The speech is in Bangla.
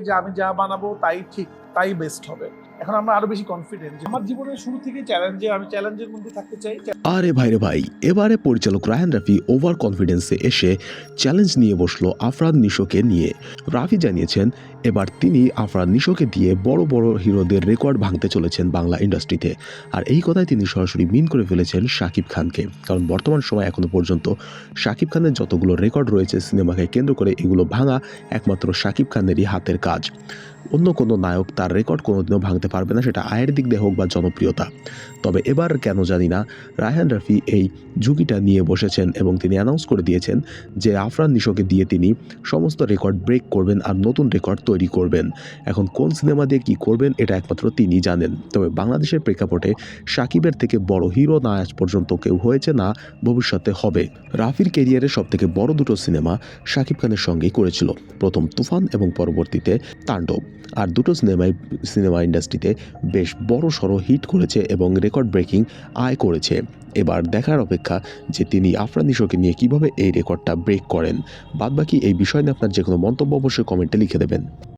যে আমি যা বানাবো তাই ঠিক তাই বেস্ট হবে। এখন আমরা আরও বেশি কনফিডেন্ট আমার জীবনের শুরু থেকেই চ্যালেঞ্জে আমি চ্যালেঞ্জের মধ্যে থাকতে চাই। আরে ভাইরে ভাই, এবারে পরিচালক রায়ান রাফি ওভার কনফিডেন্সে এসে চ্যালেঞ্জ নিয়ে বসল আফরান নিশোকে নিয়ে। রাফি জানিয়েছেন, এবার তিনি আফরান নিশোকে দিয়ে বড় বড় হিরোদের রেকর্ড ভাঙতে চলেছেন বাংলা ইন্ডাস্ট্রিতে আর এই কথায় তিনি সরাসরি মিন করে ফেলেছেন শাকিব খানকে। কারণ বর্তমান সময় এখনও পর্যন্ত শাকিব খানের যতগুলো রেকর্ড রয়েছে সিনেমাকে কেন্দ্র করে এগুলো ভাঙা একমাত্র শাকিব খানেরই হাতের কাজ। অন্য কোনো নায়ক তার রেকর্ড কোনোদিনও ভাঙতে পারবে না, সেটা আয়ের দিক দিয়ে হোক বা জনপ্রিয়তা। তবে এবার কেন জানি না, রায়হান রাফি এই ঝুঁকিটা নিয়ে বসেছেন এবং তিনি অ্যানাউন্স করে দিয়েছেন যে আফরান নিশোকে দিয়ে তিনি সমস্ত রেকর্ড ব্রেক করবেন আর নতুন রেকর্ড তৈরি করবেন। এখন কোন সিনেমা দিয়ে কী করবেন, এটা একমাত্র তিনি জানেন। তবে বাংলাদেশের প্রেক্ষাপটে সাকিবের থেকে বড় হিরো না আজ পর্যন্ত কেউ হয়েছে না, ভবিষ্যতে হবে। রাফির ক্যারিয়ারের সবথেকে বড় দুটো সিনেমা শাকিব খানের সঙ্গেই করেছিল। প্রথম তুফান এবং পরবর্তীতে তাণ্ডব। আর দুটো সিনেমায়, সিনেমা ইন্ডাস্ট্রিতে বেশ বড় সড়ো হিট করেছে এবং রেকর্ড ব্রেকিং আয় করেছে। এবার দেখার অপেক্ষা যে তিনি আফরান নিশোকে নিয়ে কীভাবে এই রেকর্ডটা ব্রেক করেন। বাদবাকি এই বিষয় নিয়ে আপনার যে কোনো মন্তব্য অবশ্যই কমেন্টে লিখে দেবেন।